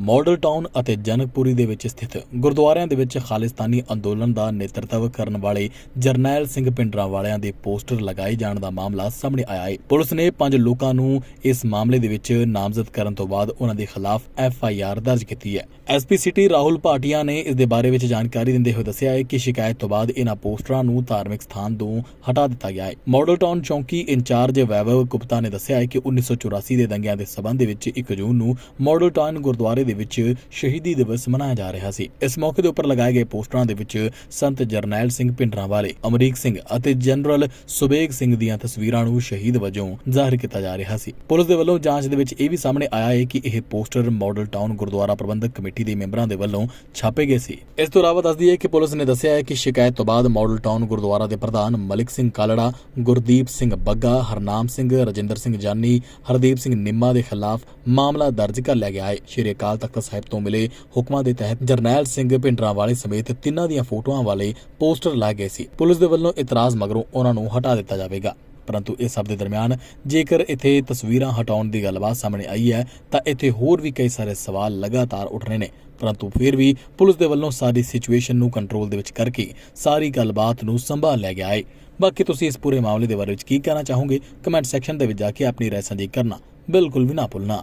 Model town ਅਤੇ ਜਨਕਪੁਰੀ ਦੇ ਵਿੱਚ ਸਥਿਤ ਗੁਰਦੁਆਰਿਆਂ ਦੇ ਵਿੱਚ ਖਾਲਿਸਤਾਨੀ ਅੰਦੋਲਨ ਦਾ ਨੇਤਰਤਵ ਕਰਨ ਵਾਲੇ ਜਰਨੈਲ ਸਿੰਘ ਪਿੰਡਰਾਂ ਵਾਲਿਆਂ ਦੇ ਪੋਸਟਰ ਲਗਾਏ ਜਾਣ ਦਾ ਮਾਮਲਾ ਸਾਹਮਣੇ ਆਇਆ ਹੈ। ਪੁਲਿਸ ਨੇ ਪੰਜ ਲੋਕਾਂ ਨੂੰ ਇਸ ਮਾਮਲੇ ਦੇ ਵਿੱਚ ਨਾਮਜ਼ਦ ਕਰਨ ਤੋਂ ਬਾਅਦ ਉਹਨਾਂ ਦੇ ਖਿਲਾਫ ਐਫ ਆਈ ਆਰ ਦਰਜ ਕੀਤੀ ਹੈ। ਐਸਪੀ ਸਿਟੀ ਰਾਹੁਲ ਭਾਟੀਆ ਨੇ ਇਸ ਦੇ ਬਾਰੇ ਵਿੱਚ ਜਾਣਕਾਰੀ ਦਿੰਦੇ ਹੋਏ ਦੱਸਿਆ ਹੈ ਕਿ ਸ਼ਿਕਾਇਤ ਤੋਂ ਬਾਅਦ ਇਹਨਾਂ ਪੋਸਟਰਾਂ ਨੂੰ ਧਾਰਮਿਕ ਸਥਾਨ ਤੋਂ ਹਟਾ ਦਿੱਤਾ ਗਿਆ ਹੈ। ਮਾਡਲ ਟਾਊਨ ਚੌਂਕੀ ਇੰਚਾਰਜ ਵੈਭਵ ਗੁਪਤਾ ਨੇ ਦੱਸਿਆ ਹੈ ਕਿ 1984 ਦੇ ਦੰਗਿਆਂ ਦੇ ਸਬੰਧ ਦੇ ਵਿੱਚ 1 ਜੂਨ ਨੂੰ ਮਾਡਲ ਟਾਊਨ ਗੁਰਦੁਆਰੇ ਦੇ ਵਿੱਚ ਸ਼ਹੀਦੀ ਦਿਵਸ ਮਨਾਇਆ ਜਾ ਰਿਹਾ ਸੀ। ਇਸ ਮੌਕੇ ਦੇ ਉੱਪਰ ਲਗਾਏ ਗਏ ਪੋਸਟਰਾਂ ਦੇ ਵਿੱਚ ਸੰਤ ਜਰਨੈਲ ਸਿੰਘ ਪਿੰਡਰਾਂ ਵਾਲੇ, ਅਮਰੀਕ ਸਿੰਘ ਅਤੇ ਜਨਰਲ ਸੁਬੇਗ ਸਿੰਘ ਦੀਆਂ ਤਸਵੀਰਾਂ ਨੂੰ ਸ਼ਹੀਦ ਵਜੋਂ ਜ਼ਾਹਿਰ ਕੀਤਾ ਜਾ ਰਿਹਾ ਸੀ। ਪੁਲਿਸ ਦੇ ਵੱਲੋਂ ਜਾਂਚ ਦੇ ਵਿੱਚ ਇਹ ਵੀ ਸਾਹਮਣੇ ਆਇਆ ਹੈ ਕਿ ਇਹ poster model town Gurdwara Prabandhak committee ਦੇ ਮੈਂਬਰਾਂ ਦੇ ਵੱਲੋਂ ਛਾਪੇ ਗਏ ਸੀ। ਇਸ ਤੋਂ ਇਲਾਵਾ ਦੱਸਦੀ ਹੈ ਕਿ ਪੁਲਿਸ ਨੇ ਦੱਸਿਆ ਹੈ ਕਿ ਸ਼ਿਕਾਇਤ ਤੋਂ ਬਾਅਦ ਮਾਡਲ ਟਾਊਨ ਗੁਰਦੁਆਰਾ ਦੇ ਪ੍ਰਧਾਨ ਮਲਿਕ ਸਿੰਘ ਕਾਲੜਾ, ਗੁਰਦੀਪ ਸਿੰਘ ਬੱਗਾ, ਹਰਨਾਮ ਸਿੰਘ, ਰਜਿੰਦਰ ਸਿੰਘ ਜਾਨੀ, ਹਰਦੀਪ ਸਿੰਘ ਨਿੰਮਾ ਦੇ ਖਿਲਾਫ ਮਾਮਲਾ ਦਰਜ ਕਰ ਲਿਆ ਗਿਆ ਹੈ। ਸ਼੍ਰੀ ਅਕਾਲ ਤਖਤ ਸਾਹਿਬ ਤੋਂ ਮਿਲੇ ਹੁਕਮਾਂ ਦੇ ਤਹਿਤ ਜਰਨੈਲ ਸਿੰਘ ਪਿੰਡਰਾਂ ਸਮੇਤ ਤਿੰਨਾਂ ਦੀਆਂ ਫੋਟੋਆਂ ਵਾਲੇ ਪੋਸਟਰ ਲਾਏ ਗਏ ਸੀ। ਪੁਲਿਸ ਦੇ ਵੱਲੋਂ ਇਤਰਾਜ਼ ਮਗਰੋਂ ਉਹਨਾਂ ਨੂੰ ਹਟਾ ਦਿੱਤਾ ਜਾਵੇਗਾ। ਪਰੰਤੂ ਇਸ ਸਭ ਦੇ ਦਰਮਿਆਨ ਜੇਕਰ ਇੱਥੇ ਤਸਵੀਰਾਂ ਹਟਾਉਣ ਦੀ ਗੱਲਬਾਤ ਸਾਹਮਣੇ ਆਈ ਹੈ, ਤਾਂ ਇੱਥੇ ਹੋਰ ਵੀ ਕਈ ਸਾਰੇ ਸਵਾਲ ਲਗਾਤਾਰ ਉੱਠ ਰਹੇ ਨੇ। ਪਰੰਤੂ ਫਿਰ ਵੀ ਪੁਲਿਸ ਦੇ ਵੱਲੋਂ ਸਾਰੀ ਸਿਚੁਏਸ਼ਨ ਨੂੰ ਕੰਟਰੋਲ ਦੇ ਵਿੱਚ ਕਰਕੇ ਸਾਰੀ ਗੱਲਬਾਤ ਨੂੰ ਸੰਭਾਲ ਲਿਆ ਗਿਆ ਹੈ। ਬਾਕੀ ਤੁਸੀਂ ਇਸ ਪੂਰੇ ਮਾਮਲੇ ਦੇ ਬਾਰੇ ਵਿੱਚ ਕੀ ਕਹਿਣਾ ਚਾਹੋਗੇ, ਕਮੈਂਟ ਸੈਕਸ਼ਨ ਦੇ ਵਿੱਚ ਜਾ ਕੇ ਆਪਣੀ ਰਾਏ ਸਾਂਝੀ ਕਰਨਾ ਬਿਲਕੁਲ ਵੀ ਨਾ ਭੁੱਲਣਾ।